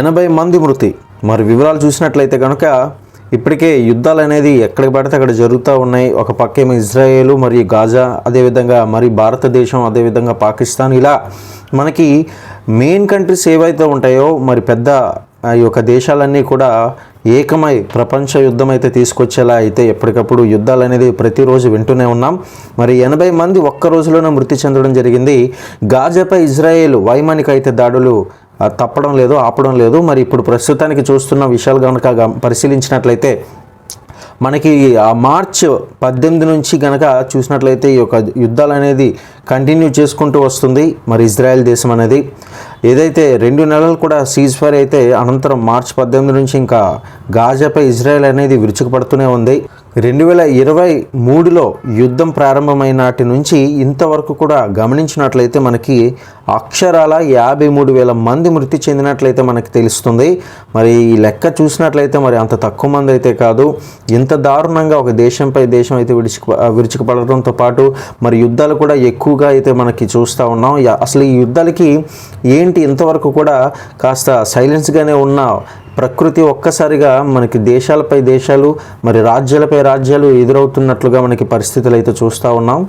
ఎనభై మంది మృతి. మరి వివరాలు చూసినట్లయితే కనుక ఇప్పటికే యుద్ధాలు అనేది ఎక్కడికి పడితే అక్కడ జరుగుతూ ఉన్నాయి. ఒక పక్కేమో ఇజ్రాయేల్ మరియు గాజా అదేవిధంగా మరి భారతదేశం అదేవిధంగా పాకిస్తాన్ ఇలా మనకి మెయిన్ కంట్రీస్ ఏవైతే ఉంటాయో మరి పెద్ద ఆ యొక్క దేశాలన్నీ కూడా ఏకమై ప్రపంచ యుద్ధం అయితే తీసుకొచ్చేలా అయితే ఎప్పటికప్పుడు యుద్ధాలు అనేది ప్రతిరోజు వింటూనే ఉన్నాం. మరి ఎనభై మంది ఒక్క రోజులోనే మృతి చెందడం జరిగింది. గాజాపై ఇజ్రాయేల్ వైమానిక అయితే దాడులు తప్పడం లేదు ఆపడం లేదు. మరి ఇప్పుడు ప్రస్తుతానికి చూస్తున్న విషయాలు కనుక పరిశీలించినట్లయితే మనకి ఆ మార్చ్ పద్దెనిమిది నుంచి గనక చూసినట్లయితే ఈ యొక్క యుద్ధాలు అనేది కంటిన్యూ చేసుకుంటూ వస్తుంది మరి ఇజ్రాయెల్ దేశం అనేది. ఏదైతే రెండు నెలలు కూడా సీజ్ ఫైర్ అయితే అనంతరం మార్చ్ పద్దెనిమిది నుంచి ఇంకా గాజాపై ఇజ్రాయెల్ అనేది విరుచుకుపడుతూనే ఉంది. రెండు వేల ఇరవై మూడులో యుద్ధం ప్రారంభమైన నాటి నుంచి ఇంతవరకు కూడా గమనించినట్లయితే మనకి అక్షరాల యాభై మూడు వేల మంది మృతి చెందినట్లయితే మనకి తెలుస్తుంది. మరి ఈ లెక్క చూసినట్లయితే మరి అంత తక్కువ మంది అయితే కాదు. ఇంత దారుణంగా ఒక దేశంపై దేశం అయితే విడిచిక విరుచుకుపడడంతో పాటు మరి యుద్ధాలు కూడా ఎక్కువగా అయితే మనకి చూస్తూ ఉన్నాం. అసలు ఈ యుద్ధాలకి ఏంటి ఇంతవరకు కూడా కాస్త సైలెన్స్గానే ఉన్న ప్రకృతి ఒక్కసారిగా మనకి దేశాలపై దేశాలు మరి రాజ్యాలపై రాజ్యాలు ఎదురవుతున్నట్లుగా మనకి పరిస్థితులు అయితే చూస్తూ ఉన్నాం.